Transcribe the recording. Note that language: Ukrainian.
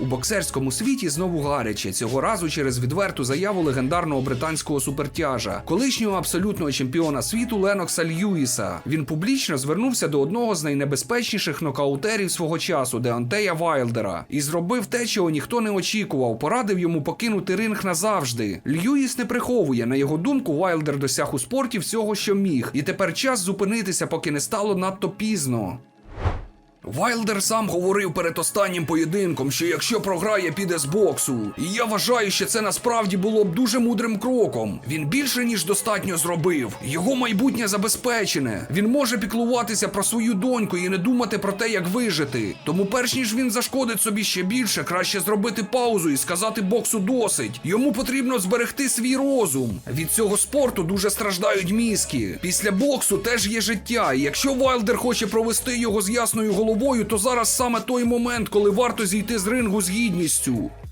У боксерському світі знову гаряче цього разу через відверту заяву легендарного британського супертяжа, колишнього абсолютного чемпіона світу Ленокса Льюіса. Він публічно звернувся до одного з найнебезпечніших нокаутерів свого часу Деонтея Вайлдера і зробив те, чого ніхто не очікував. Порадив йому покинути ринг назавжди. Льюіс не приховує. На його думку, Вайлдер досяг у спорті всього, що міг, і тепер час зупинитися, поки не стало надто пізно. Вайлдер сам говорив перед останнім поєдинком, що якщо програє, піде з боксу. І я вважаю, що це насправді було б дуже мудрим кроком. Він більше ніж достатньо зробив. Його майбутнє забезпечене. Він може піклуватися про свою доньку і не думати про те, як вижити. Тому, перш ніж він зашкодить собі ще більше, краще зробити паузу і сказати боксу досить. Йому потрібно зберегти свій розум. Від цього спорту дуже страждають мізки. Після боксу теж є життя. І якщо Вайлдер хоче провести його з ясною головою, то зараз саме той момент, коли варто зійти з рингу з гідністю.